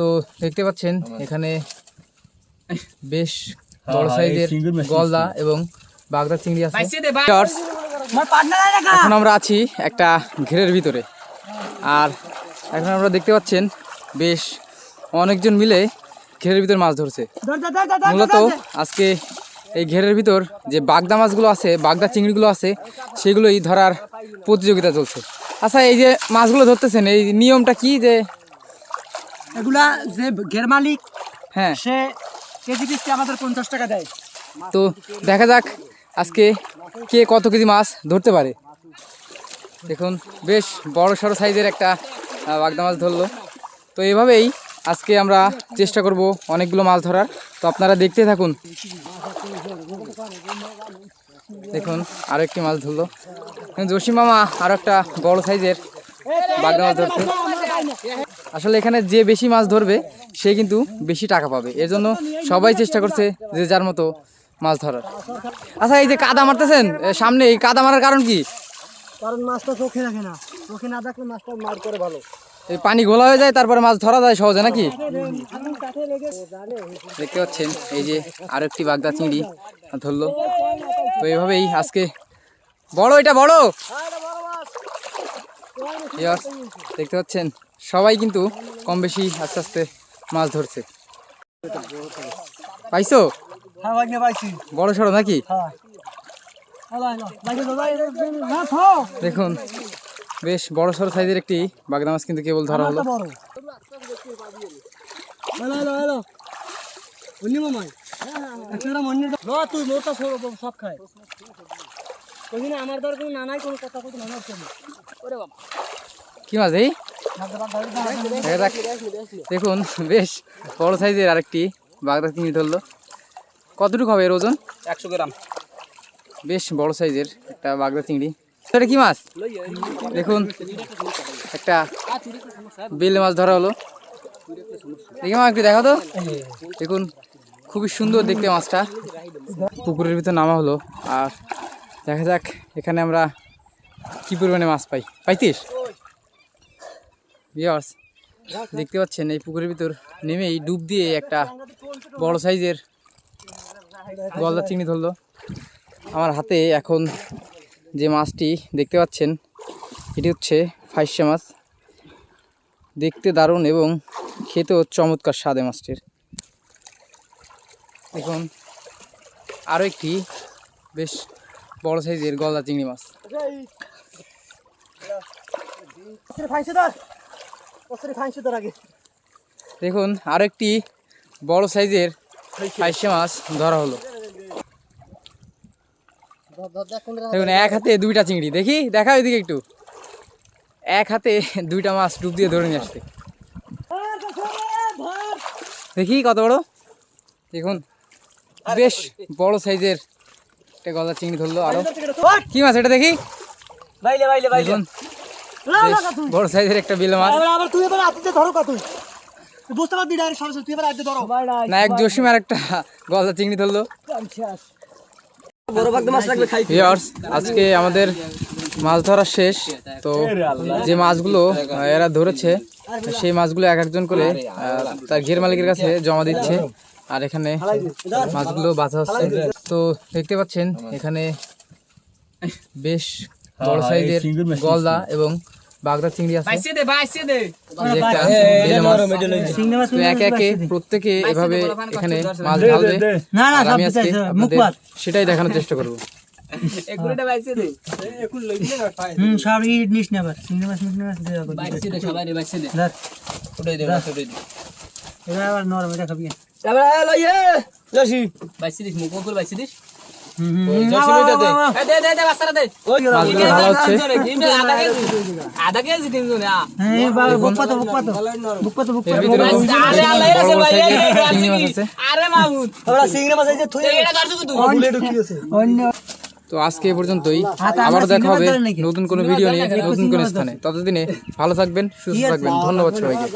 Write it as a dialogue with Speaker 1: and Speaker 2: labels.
Speaker 1: তো দেখতে পাচ্ছেন এখানে বেশ বড় সাইজের গলদা এবং বাগদা চিংড়ি আছে। এখন আমরা আছি একটা ঘেরের ভিতরে। আর এখন আমরা দেখতে পাচ্ছেন বেশ অনেকজন মিলে ঘেরের ভিতর মাছ ধরছে। মূলত আজকে এই ঘেরের ভিতর যে বাগদা মাছগুলো আছে বাগদা চিংড়িগুলো আছে সেগুলোই ধরার প্রতিযোগিতা চলছে। আচ্ছা এই যে মাছগুলো ধরতেছেন এই নিয়মটা কি যে
Speaker 2: এগুলা যে ঘের মালিক
Speaker 1: হ্যাঁ।
Speaker 2: সে কেজি পিসকে আমাদের পঞ্চাশ টাকা দেয়।
Speaker 1: তো দেখা যাক আজকে কে কত কেজি মাছ ধরতে পারে। দেখুন বেশ বড় সড়ো সাইজের একটা বাগদা মাছ ধরলো। তো এভাবেই আজকে আমরা চেষ্টা করব অনেকগুলো মাছ ধরার। তো আপনারা দেখতে থাকুন। দেখুন আরও একটি মাছ ধরলো। জসিম মামা আরও একটা বড় সাইজের বাগদা মাছ ধরছে। আসলে এখানে যে বেশি মাছ ধরবে সে কিন্তু বেশি টাকা পাবে। এর জন্য সবাই চেষ্টা করছে যে যার মতো মাছ ধরার। আচ্ছা এই যে কাদা মারতেছেন সামনে এই কাদা মারার কারণ কি?
Speaker 2: কারণ মাছটা চোখে রাখে না। চোখে না থাকলে মাছটা মার করে ভালো।
Speaker 1: এই পানি ঘোলা হয়ে যায় তারপরে মাছ ধরা যায় সহজে নাকি? দেখতে পাচ্ছেন এই যে আরও একটি বাগদা চিংড়ি ধরলো। তো এইভাবেই আজকে বড় এটা বড়? Viewers, দেখতে পাচ্ছেন সবাই কিন্তু কম বেশি আস্তে আস্তে মাছ ধরছে। পাইছো?
Speaker 2: হ্যাঁ
Speaker 1: বড় সড়ো নাকি?
Speaker 2: হ্যাঁ।
Speaker 1: দেখুন বেশ বড় সড়ো সাইজের একটি বাগদা মাছ কিন্তু কেবল ধরা হলো।
Speaker 2: আমার দর কোনো নানাই কোনো কথা কথা নানা বাবা
Speaker 1: কি মাছ এই? দেখা যাক। দেখুন বেশ বড় সাইজের আরেকটি বাগদা চিংড়ি ধরলো। কতটুকু হবে এর ওজন?
Speaker 2: একশো গ্রাম।
Speaker 1: বেশ বড় সাইজের একটা বাগদা চিংড়ি। এটা কি মাছ? দেখুন একটা বেলে মাছ ধরা হলো। দেখি মা একটু দেখা তো। দেখুন খুবই সুন্দর দেখতে মাছটা। পুকুরের ভিতর নামা হলো। আর দেখা যাক এখানে আমরা কি পরিমাণে মাছ পাই? পাইতিস? ভিওর্স দেখতে পাচ্ছেন এই পুকুরের ভিতর নেমেই ডুব দিয়ে একটা বড় সাইজের গলদা চিংড়ি ধরলো। আমার হাতে এখন যে মাছটি দেখতে পাচ্ছেন, এটি হচ্ছে ফাইসা মাছ। দেখতে দারুণ এবং খেতেও চমৎকার স্বাদে মাছটির। এখন আরও একটি বেশ বড় সাইজের গলদা চিংড়ি মাছ। দেখুন আরও একটি বড় সাইজের ফাইসা মাছ ধরা হলো। দেখুন এক হাতে দুইটা চিংড়ি। দেখি দেখা ওইদিকে একটু। এক হাতে দুইটা মাছ ডুব দিয়ে ধরে নিয়ে আসতে। দেখি কত বড়। দেখুন বেশ বড়। সাইজের একটা গলা চিংড়ি ধরলো আরও। কি মাছ এটা দেখি?
Speaker 2: বাইলে বাইলে
Speaker 1: বড় সাইজের একটা বিল মাছ।
Speaker 2: আবার তুই এবার আতিতে ধরো কা তুই। তুই বুঝতে পারবি ডাইরেক্ট সরাসরি তুই এবার আতিতে ধরো।
Speaker 1: না এক জসিম আর একটা গলা চিংড়ি ধরলো। আজকে আমাদের মাছ ধরা শেষ। তো যে মাছগুলো এরা ধরেছে সেই মাছগুলো এক একজন করে আহ, তার ঘের মালিকের কাছে জমা দিচ্ছে। আর এখানে মাছগুলো বাঁচা হচ্ছে। তো দেখতে পাচ্ছেন এখানে বেশ বড় সাইজের গলদা এবং বাগদা চিংড়ি আছে। একে একে প্রত্যেকে এভাবে এখানে মাছ ঢালবে।
Speaker 2: না না সব
Speaker 1: আমি আজকে
Speaker 2: মুখ
Speaker 1: সেটাই দেখানোর চেষ্টা করব।
Speaker 2: হুম সব ই নিস না আবার হ্যাঁ
Speaker 1: তো আজকে এ পর্যন্তই।
Speaker 2: আবার
Speaker 1: দেখা হবে? নতুন কোনো ভিডিও নিয়ে নতুন কোনো স্থানে। ততদিনে ভালো থাকবেন সুস্থ থাকবেন। ধন্যবাদ সবাইকে।